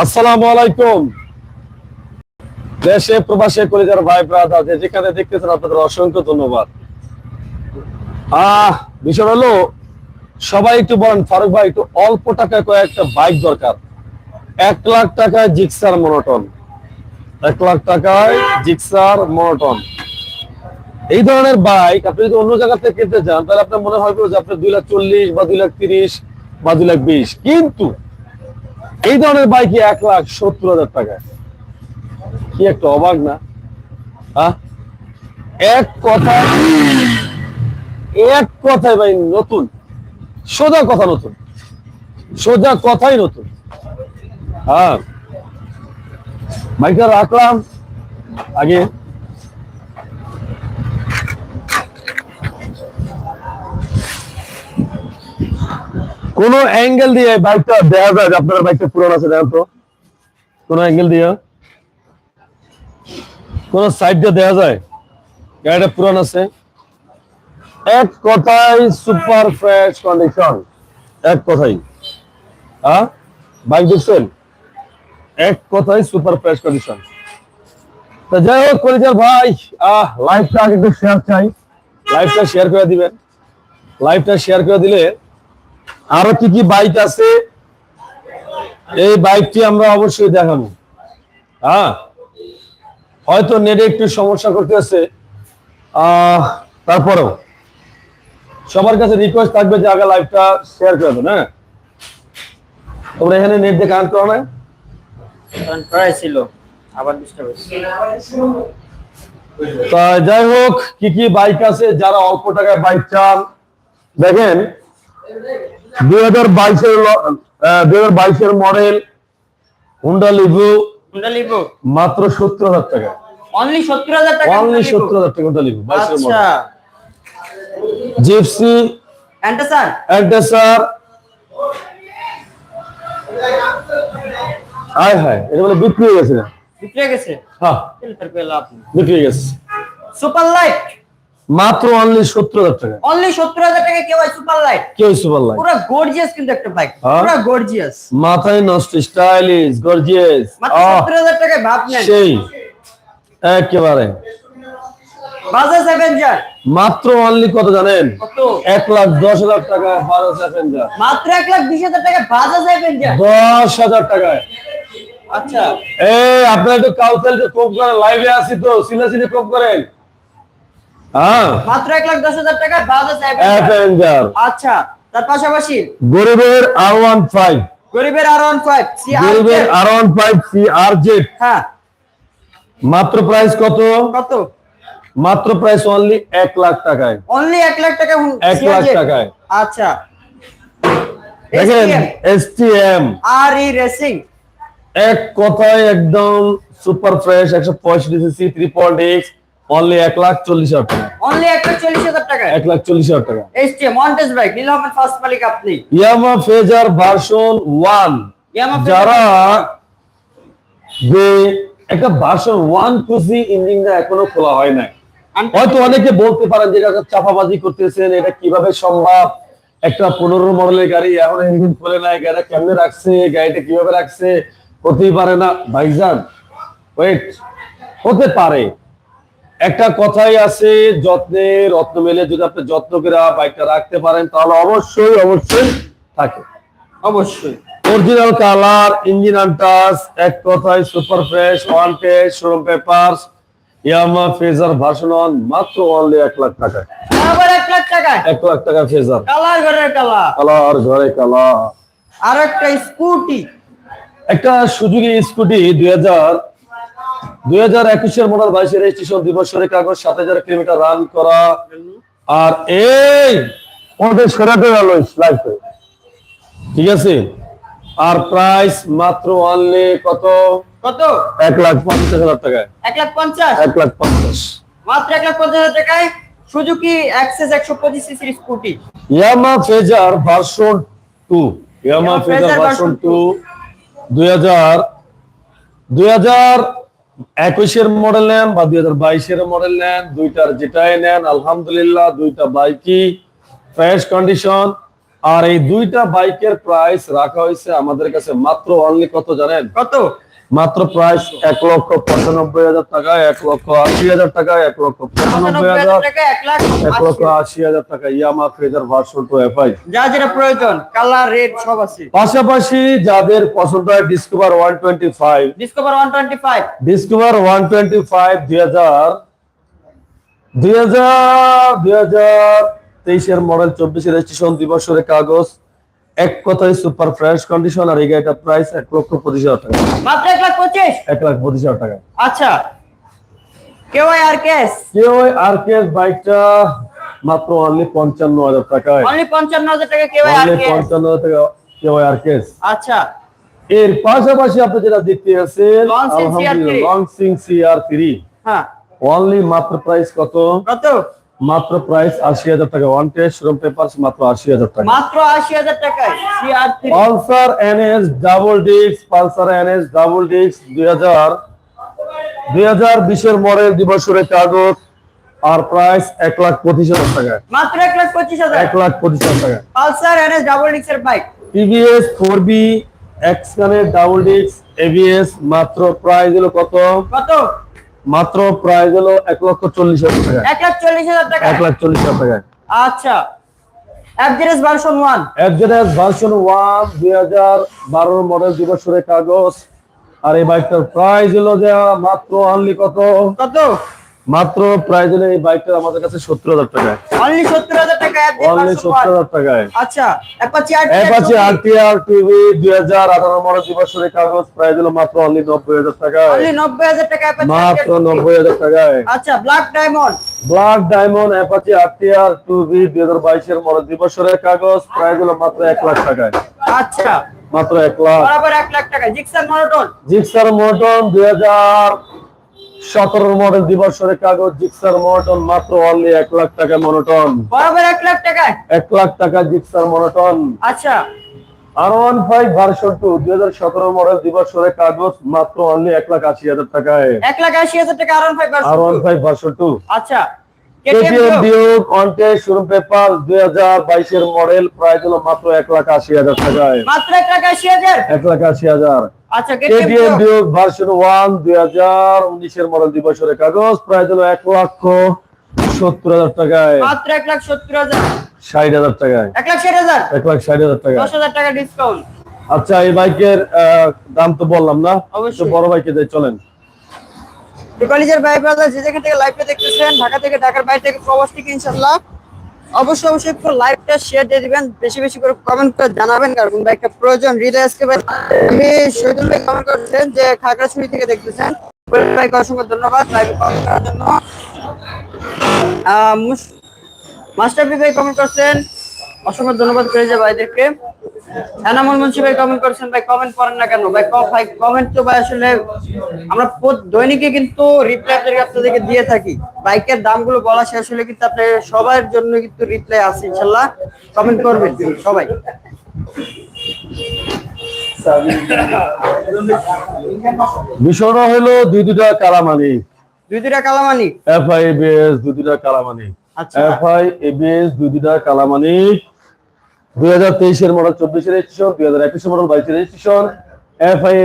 আসসালামু আলাইকুম। দেশে, প্রবাসে, কলিজার ভাই ব্রাদার যেখানে দেখতেছেন আপনাদের অসংখ্য ধন্যবাদ। আহ, বিষয় হলো, সবাই একটু বলেন, ফারুক ভাই, একটু অল্প টাকায় কয়েকটা বাইক দরকার। এক লাখ টাকায় জিক্সার মনোটন এক লাখ টাকায় জিক্সার মনোটন এই ধরনের বাইক আপনি যদি অন্য জায়গা থেকে কিনতে চান তাহলে আপনার মনে হয় যে আপনি দুই লাখ চল্লিশ বা দুই লাখ তিরিশ বা দুই লাখ বিশ। কিন্তু এই ধরনের বাইকে এক লাখ সত্তর হাজার টাকা কি একটা অবাক না? হ্যাঁ? এক কথা এক কথায় ভাই নতুন। সোজা কথা নতুন। সোজা কথাই নতুন। হ্যাঁ। বাইকটা রাখলাম। আগে কোন অ্যাঙ্গেল দিয়ে বাইকটা দেখা যায় আপনার বাইকটা পুরনো আছে, দেখেন তো। কোন অ্যাঙ্গেল দিয়ে। কোন সাইড দিয়ে দেখা যায়, গাড়িটা পুরান আছে। এক কথাই সুপার ফ্রেশ কন্ডিশন এক কথাই হ্যাঁ বাইক দেখছেন? এক কথাই সুপার ফ্রেশ কন্ডিশন তো যাই হোক, কলিজার ভাই, আহ লাইভটা একটু শেয়ার চাই। লাইভটা শেয়ার করে দিবেন। লাইভটা শেয়ার করে দিলে আরও কি কি বাইক আছে? এই বাইকটি আমরা অবশ্যই দেখাবো। হ্যাঁ? হয়তো নেটে একটু সমস্যা করতেছে। আহ তারপরেও। সবার কাছে রিকোয়েস্ট থাকবে যে আগে লাইভটা শেয়ার করে দেন হ্যাঁ? তোমরা এখানে নেট দিয়ে কানেক্ট করো না? কারণ ছিল আবার ডিস্টার্ব তা যাই হোক কি কি বাইক আছে? যারা অল্প টাকায় বাইক চান দেখেন। দুই হাজার বাইশের দুই হাজার বাইশের মডেল হুন্ডা লিভু মাত্র সত্তর হাজার টাকা। অনলি সত্তর হাজার টাকা অনলি সত্তর হাজার টাকা হুন্ডা লিভু বাইশের আচ্ছা। মডেল। জিপসি এন্টা স্যার অ্যাড্রেসার হায় এটা বলে বিক্রি হয়ে গেছে না? বিক্রি হয়ে গেছে? হ্যাঁ। বিক্রি হয়ে গেছে। সুপার লাইট মাত্র অনলি সত্তর হাজার টাকা। অনলি সত্তর হাজার টাকা কেউ সুপার লাইট কি হয়েছে বললাই পুরো গর্জিয়াস কিন্তু একটা বাইক? পুরো গর্জিয়াস মাথায় নষ্ট স্টাইলিশ গর্জিয়াস মাত্র সত্তর হাজার টাকায় ভাব নেন সেই একেবারে। বাজাজ অ্যাভেঞ্জার মাত্র অনলি কত জানেন? এক লাখ দশ হাজার টাকা বারো প্যাসেঞ্জার মাত্র এক লাখ বিশ হাজার টাকা বাজাজ অ্যাভেঞ্জার দশ হাজার টাকায়। আচ্ছা। এই আপনারা একটু কাউন্সিল কম করেন লাইভে আসি তো সিনাসিনে কম করেন। মাত্র এক লাখ দশ হাজার টাকা বাজাজ অ্যাভেঞ্জার আচ্ছা তার পাশাপাশি গরিবের আর ওয়ান ফাইভ গরিবের আর ওয়ান ফাইভ গরিবের R one five C R Z হ্যাঁ। মাত্র প্রাইস কত? কত? মাত্র প্রাইস অনলি এক লাখ টাকায়। অনলি এক লাখ টাকা এক লাখ টাকায়। আচ্ছা। দেখেন S T M R E racing এক কথায় একদম সুপার ফ্রেশ একশো পঁয়ষট্টি CC three point X only এক লাখ চল্লিশ হাজার টাকা। অনলি এক লাখ চল্লিশ হাজার টাকা। এক লাখ চল্লিশ হাজার টাকা। এসটিএম মন্টেজ বাইক নীল আহমেদ ফার্স্ট মালিক আপনি। ইয়ামা ফেজার ভার্সন ওয়ান যারা যে একটা ভার্সন ওয়ান খুশি ইঞ্জিনটা এখনও খোলা হয় নাই। হয়তো অনেকে বলতে পারেন যে এটা চাপাবাজি করতেছেন এটা কীভাবে সম্ভব? একটা পনেরো মডেলের গাড়ি এখন ইঞ্জিন খোলে নাই গাড়িটা কেমনে রাখছে গাড়িটা কীভাবে রাখছে? হতেই পারে না। ভাইজান ওয়েট হতে পারে। একটা কথাই আছে যত্নে রত্ন মেলে যদি আপনি যত্ন করে বাইকটা রাখতে পারেন তাহলে অবশ্যই অবশ্যই থাকে। অবশ্যই। অরিজিনাল কালার ইঞ্জিন আনটাস এক কথায় super fresh one page showroom papers Yamaha Fazer version মাত্র অনলি এক লাখ টাকা আবার এক লাখ টাকা এক লাখ টাকা ফেজার কালার ঘরের কালার কালার ঘরে কালার আর একটা স্কুটি। একটা সুজুকি স্কুটি দুই হাজার দুই হাজার একুশের মডেল বাইশের রেজিস্ট্রেশন দিবসের কাগজ সাত হাজার কিলোমিটার রান করা। আর এই ওদের সেরাতে গেল লাইফে ঠিক আছে? আর প্রাইস মাত্র অনলি কত? কত? এক লাখ পঞ্চাশ হাজার টাকায়। এক লাখ পঞ্চাশ? এক লাখ পঞ্চাশ। মাত্র এক লাখ পঞ্চাশ হাজার টাকায় সুজুকি অ্যাক্সেস একশো পঁচিশ সিসির scooty Yamaha Fazer version two Yamaha Fazer version two দুই হাজার দুই হাজার একুশের মডেল নেন বা দুই হাজার বাইশের মডেল নেন, দুইটার যেটাই নেন, আলহামদুলিল্লাহ, দুইটা বাইকই ফ্রেশ কন্ডিশন আর এই দুইটা বাইকের প্রাইস রাখা হয়েছে আমাদের কাছে মাত্র অনলি কত জানেন? কত? মাত্র প্রাইস এক লক্ষ পঁচানব্বই হাজার টাকা এক লক্ষ আশি হাজার টাকা এক লক্ষ পঁচানব্বই হাজার হাজার এক লক্ষ আশি। হাজার টাকা Yamaha Fraser version two FI যা যেটা প্রয়োজন কালার রেড সব আছে। পাশাপাশি যাদের পছন্দ হয় Discover one twenty five Discover one twenty five Discover one twenty five দুই হাজার দুই হাজার দুই হাজার তেইশের মডেল চব্বিশের রেজিস্ট্রেশন দুই বছরের কাগজ এক কথায় সুপার ফ্রেশ কন্ডিশন আর এই গাড়িটা প্রাইস এক লক্ষ পঁচিশ হাজার টাকা। মাত্র এক লাখ পঁচিশ? এক লাখ পঁচিশ হাজার টাকা। আচ্ছা। কেউ আর কেস? কেউ আর কে বাইকটা মাত্র অনলি পঞ্চান্ন হাজার টাকায়। অনলি পঞ্চান্ন হাজার টাকা কেউ আর কেস? পঞ্চান্ন হাজার টাকা কেউ আর কেস। আচ্ছা। এর পাশাপাশি আপনি যেটা দেখতে আছেন Long Sing CR3 আলহামদুলিল্লাহ লং সিং সিআর থ্রি হ্যাঁ। অনলি মাত্র প্রাইস কত? কত? মাত্র প্রাইস আশি হাজার টাকা। ওয়ান টেস্ট শোরুম পেপারস মাত্র আশি হাজার টাকা। মাত্র আশি হাজার টাকায় three Pulsar NS double disc Pulsar NS double disc দুই হাজার দুই হাজার বিশের মডেল দিবসের কাগজ আর প্রাইস এক লাখ পঁচিশ হাজার টাকা মাত্র এক লাখ পঁচিশ হাজার। এক লাখ পঁচিশ হাজার টাকা পালসার এনএস ডাবল ডিক্সের বাইক টিভিএস ফোর বি এক্সকানের ডাবল ডিস্ক এবিএস মাত্র প্রাইস হলো কত? কত? মাত্র প্রায় হলো এক লক্ষ চল্লিশ হাজার টাকা। এক লাখ চল্লিশ হাজার টাকা? এক লাখ চল্লিশ হাজার টাকা। আচ্ছা। ভার্সন ওয়ান ভার্সন ওয়ান দুই হাজার বারোর মডেল দিবসের কাগজ আর এই বাইকটার প্রাইস হলো যে মাত্র অনলি কত? কত? মাত্র প্রাইস হলো এই বাইকটা আমাদের কাছে সত্তর হাজার টাকায় অনলি সত্তর হাজার টাকা অনলি সত্তর হাজার টাকায়। আচ্ছা অ্যাপাচি আর অ্যাপাচি আরটিআর টিভি দুই হাজার আঠারো মডেল দিবসের কাগজ প্রাইস হলো মাত্র অনলি নব্বই হাজার টাকায়। অনলি নব্বই হাজার টাকা মাত্র নব্বই হাজার টাকায়। আচ্ছা black diamond black diamond Apache RTR two B দুই হাজার বাইশের মডেল দিবসের কাগজ প্রাইস হলো মাত্র এক লাখ টাকায়। আচ্ছা। মাত্র এক লাখ। বরাবর এক লাখ টাকা জিক্সার মনোটন জিক্সার মর্টন দুই হাজার সতেরো মডেল দিবসের কাগজ জিক্সার মর্টন মাত্র অনলি এক লাখ টাকা মনোটন। বরাবর এক লাখ টাকায়? এক লাখ টাকা জিক্সার মনোটন। আচ্ছা। R one five version two দুই হাজার সতেরো মডেল দিবসের কাগজ মাত্র অনলি এক লাখ আশি হাজার টাকায়। এক লাখ আশি হাজার টাকা R five R one five version two আচ্ছা। KTM KTM Duke on test showroom paper দুই হাজার বাইশের মডেল প্রাইস হলো মাত্র এক লাখ আশি হাজার টাকায়। মাত্র এক লাখ আশি হাজার? এক লাখ আশি হাজার। KTM KTM Duke version one দুই দিবসের কাগজ লক্ষ হাজার টাকায়। মাত্র লাখ সত্তর হাজার। ষাট হাজার টাকায়। লাখ ষাট হাজার? এক লাখ ষাট হাজার টাকা হাজার টাকা ডিসকাউন্ট আচ্ছা এই বাইকের দাম তো বললাম না। অবশ্যই। তো বড় বাইকে যাই চলেন। কলেজের ব্রাদার যে যেখান থেকে লাইভটা দেখতেছেন ঢাকা থেকে ঢাকার বাইরে থেকে প্রবাস থেকে ইনশাল্লাহ অবশ্যই অবশ্যই একটু লাইভটা শেয়ার দিয়ে দিবেন, বেশি বেশি করে কমেন্ট করে জানাবেন। কারণ একটা প্রয়োজন, হৃদয় আজকে আমি শহীদুল ভাই কমেন্ট করছেন যে খাগড়াছড়ি থেকে দেখতেছেন। ভাইকে অসংখ্য ধন্যবাদ লাইভে কমেন্ট করার জন্য। মাস্টার ভাই কমেন্ট করছেন, অসংখ্য ধন্যবাদ করে যে ভাইদেরকে। এনামুল মুন্সি ভাই কমেন্ট করছেন ভাই কমেন্ট করেন না কেন? ভাই ভাই কমেন্ট তো ভাই আসলে আমরা প্রত- দৈনিকে কিন্তু রিপ্লাই আপনাদের আপনাদেরকে দিয়ে থাকি। বাইকের দামগুলো বলা শেষ হলে কিন্তু আপনার সবার জন্য কিন্তু রিপ্লাই আছে ইনশাল্লাহ। কমেন্ট করবেন সবাই। বিষয়টা হলো দুই দুটা কালামানি। দুই দুটা কালামানি? এফ আই এবিএস দুই দুটা কালামানি। আচ্ছা। এফ আই এবিএস দুই দুটা কালামানি। দুই হাজার তেইশের মডেল চব্বিশের রেজিস্ট্রেশন দুই হাজার একুশের মডেল বাইশের রেজিস্ট্রেশন এফ আই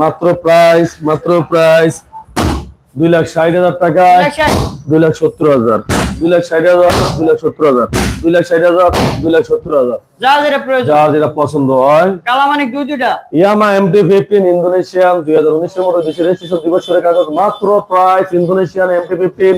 মাত্র প্রাইস মাত্র প্রাইস দুই লাখ ষাট হাজার দুই লাখ সত্তর হাজার। দুই লাখ ষাট হাজার দুই লাখ সত্তর হাজার। দুই লাখ ষাট হাজার দুই লাখ সত্তর হাজার। যা যেটা প্রয়োজন। যার যেটা পছন্দ হয়। দুই দুটা ইয়ামা এমটি ফিফটিন ইন্দোনেশিয়ান দুই হাজার উনিশের মতো দেশের রেজিস্ট্রেশন দিবসের কাগজ মাত্র প্রাইস ইন্দোনেশিয়ান এমটি ফিফটিন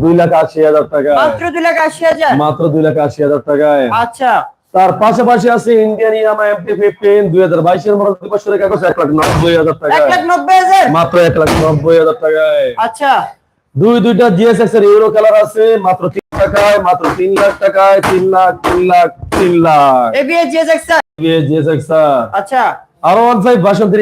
দুই লাখ আশি হাজার টাকা মাত্র দুই লাখ আশি হাজার? মাত্র দুই লাখ আশি হাজার টাকায়। আচ্ছা। তার পাশাপাশি আছে ইন্ডিয়ান ইয়ামা এমটি ফিফটিন দুই হাজার বাইশের মতো দিবসের কাগজ এক লাখ নব্বই হাজার হাজার? মাত্র এক লাখ নব্বই হাজার টাকায়। আচ্ছা। দুই দুইটা জিএসএক্স এর ইউরো কালার আছে মাত্র তিন টাকায় মাত্র তিন লাখ টাকায় তিন লাখ তিন লাখ তিন লাখ। এবিএস জিএসএক্স জিএসএক্স আচ্ছা। R one five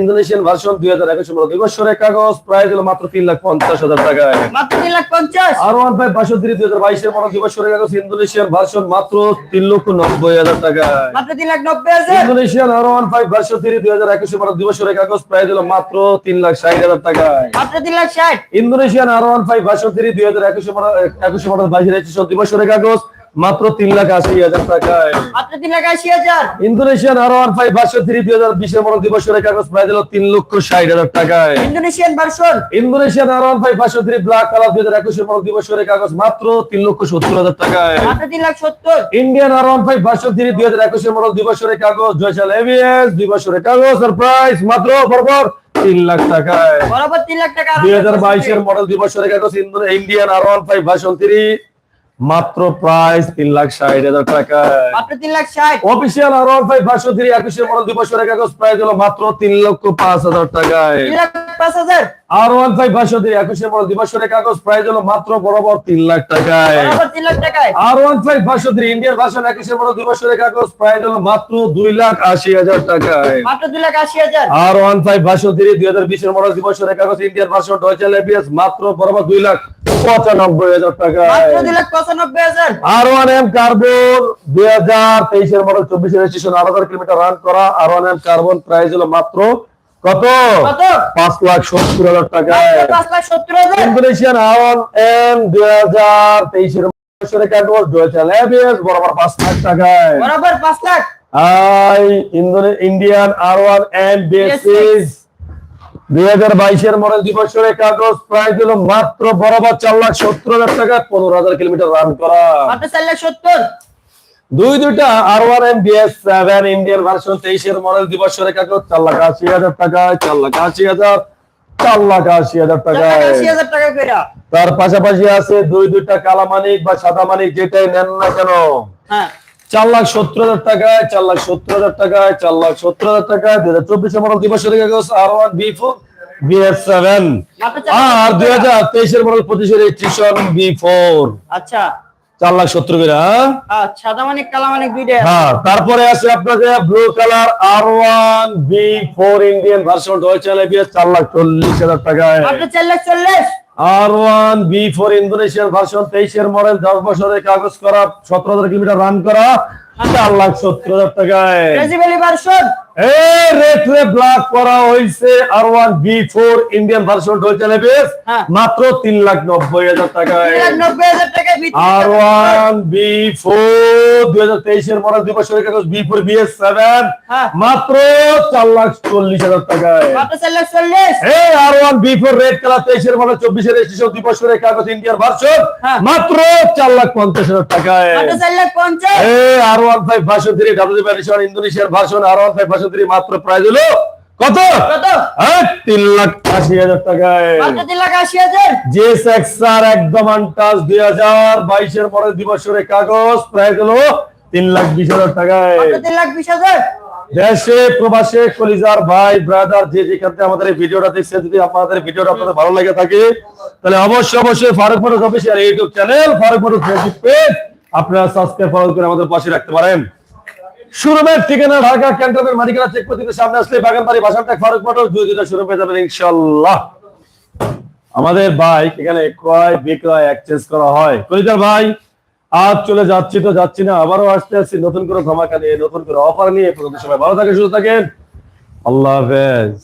Indonesian version দুই হাজার একুশ মডেল দিবসের কাগজ প্রাইস হলো মাত্র তিন লাখ পঞ্চাশ হাজার টাকায়। মাত্র তিন লাখ পঞ্চাশ? আর ওয়ান ফাইভ ভার্সন দুই হাজার বাইশের মডেল দিবসের কাগজ ইন্দোনেশিয়ান ভার্সন মাত্র তিন লক্ষ নব্বই হাজার মাত্র তিন লাখ নব্বই হাজার? ইন্দোনেশিয়ান আর ওয়ান ফাইভ দুই হাজার একুশ কাগজ মাত্র তিন লাখ ষাট হাজার টাকায়। মাত্র তিন লাখ ষাট? ইন্দোনেশিয়ান আর ওয়ান ফাইভ দুই হাজার একুশ একুশ বাইশের কাগজ মাত্র তিন লাখ আশি হাজার টাকায়। মাত্র তিন লাখ আশি হাজার? ইন্দোনেশিয়ান আর ওয়ান ফাইভ পাঁচশো থ্রি দুই হাজার বিশের মডেল দিবসের কাগজ প্রায় দিল তিন লক্ষ ষাট হাজার টাকায়। Indonesian version Indonesian R one five পাঁচশো থ্রি ব্ল্যাক কালার দুই হাজার একুশের মডেল দিবসের কাগজ মাত্র তিন লক্ষ সত্তর হাজার টাকায়। মাত্র তিন লাখ সত্তর? ইন্ডিয়ান আর ওয়ান ফাইভ পাঁচশো থ্রি দুই হাজার একুশের দুই বছরের কাগজ জয়সাল এবিএস দুই বছরের কাগজ আর প্রাইস মাত্র বরাবর তিন লাখ টাকায়। বরাবর তিন লাখ টাকা দুই হাজার বাইশের মডেল দুই বছরের কাগজ Indian R one five version three মাত্র প্রাইস তিন লাখ ষাট হাজার টাকা। অফিসিয়াল আর ওয়ান ফাইভ পাঁচশো থ্রি একুশের মডেল দুই বছরের কাগজ প্রাইস হলো মাত্র তিন লক্ষ পাঁচ হাজার টাকায়। পাঁচ হাজার? আর ওয়ান ফাইভ কাগজ প্রাইস হলো মাত্র বরাবর তিন লাখ টাকায়। আর ওয়ান ফাইভ ইন্ডিয়ান কাগজ হলো মাত্র দুই লাখ আশি হাজার টাকায়। দুই লাখ আশি হাজার। আর ওয়ান ফাইভ ভার্সন দুই হাজার বিশের মডেল দুই কাগজ ইন্ডিয়ান ভার্সন ডয়চাল এবিএস মাত্র বরাবর দুই লাখ পঁচানব্বই হাজার টাকায়। দুই লাখ পঁচানব্বই হাজার। আর ওয়ান এম কার্বন দুই হাজার তেইশের মডেল চব্বিশের রেজিস্ট্রেশন আট হাজার কিলোমিটার রান করা। R one M carbon price হলো মাত্র কত? পাঁচ লাখ সত্তর হাজার হাজার? ইন্দোনেশিয়ান আর এম দুই হাজার তেইশের বছরের কাগজ ডুয়েচাল এবিএস বরাবর পাঁচ লাখ টাকায়। বরাবর পাঁচ lakh? I Indian R one M basis দুই হাজার বাইশের মডেল দুই বছরের কাগজ প্রাইস হলো মাত্র বরাবর চার লাখ সত্তর হাজার টাকা। পনেরো হাজার কিলোমিটার রান করা। চার লাখ সত্তর? দুই দুইটা R one M BS seven Indian version তেইশের মডেল দুই বছরের কাগজ চার লাখ আশি হাজার টাকায় চার লাখ আশি হাজার চার লাখ আশি হাজার টাকায়। তার পাশাপাশি আছে দুই দুইটা কালা মানিক বা সাদা মানিক যেটাই নেন না কেন? হ্যাঁ। চার লাখ সত্তর হাজার টাকায় চার লাখ সত্তর হাজার টাকায় চার লাখ সত্তর হাজার টাকায় দুই হাজার চব্বিশের মডেল দুই বছরের কাগজ R one B four B S seven আর দুই হাজার। তেইশের মডেল পঁচিশের রেজিস্ট্রেশন বি ফোর আচ্ছা। চার লাখ সত্তর করে হ্যাঁ? সাদা মানিক কালা মানিক দুইটাই হ্যাঁ তারপরে আছে আপনাদের blue colour R one B four Indian version চার লাখ চল্লিশ হাজার টাকায়। চার লাখ চল্লিশ? আর ওয়ান বি ফোর ইন্দোনেশিয়ার ভার্সন তেইশের মডেল দশ বছরের কাগজ করা সতেরো হাজার কিলোমিটার রান করা চার লাখ সত্তর হাজার টাকায়। ভার্সন এই ব্লক করা হয়েছে R one B four Indian version হ্যাঁ। মাত্র তিন লাখ নব্বই হাজার টাকায় আর ওয়ান বি ফোর দুই হাজার তেইশের দুই বছরের কাগজ B four B S seven হ্যাঁ। মাত্র চার লাখ চল্লিশ হাজার টাকায় এই R one B four red colour তেইশের মডেল চব্বিশের রেজিস্ট্রেশন দুই বছরের কাগজ ইন্ডিয়ান ভার্সন হ্যাঁ। মাত্র চার লাখ পঞ্চাশ হাজার টাকায় এই R one five version three W ইন্দোনেশিয়ার version R one five version মাত্র প্রাইস হলো কত? তিন লাখ আশি হাজার টাকায়। জেস এক্সআর একদম আনটাস দুই হাজার বাইশের মডেল দিবসের কাগজ প্রাইস হলো তিন লাখ বিশ হাজার টাকায়। তিন লাখ বিশ হাজার? দেশে প্রবাসে কলিজার ভাই ব্রাদার যে যেখান থেকে আমাদের এই ভিডিওটা দেখছে যদি আপনাদের ভিডিওটা আপনাদের ভালো লাগে থাকে তাহলে অবশ্যই অবশ্যই Faruk motors official YouTube channel Faruk motors Facebook page আপনারা সাবস্ক্রাইব ফলো করে আমাদের পাশে রাখতে পারেন। শোরুমের ঠিকানা ঢাকা, ক্যান্টনমেন্ট চেক প্রতিদিন সামনে আসলে বাগানবাড়ি বাসানটা ফারুক মোটরস, দুই দুটা শোরুম পেয়ে যাবেন ইনশাল্লাহ আমাদের বাইক এখানে ক্রয়, বিক্রয় এক্সচেঞ্জ করা হয়। কলিজার ভাই, আজ চলে যাচ্ছি তো যাচ্ছি না, আবারও আসতে আসছি নতুন করে ধমাকা নিয়ে, নতুন করে অফার নিয়ে। প্রথম সবাই ভালো থাকে সুস্থ থাকেন। আল্লাহ হাফেজ।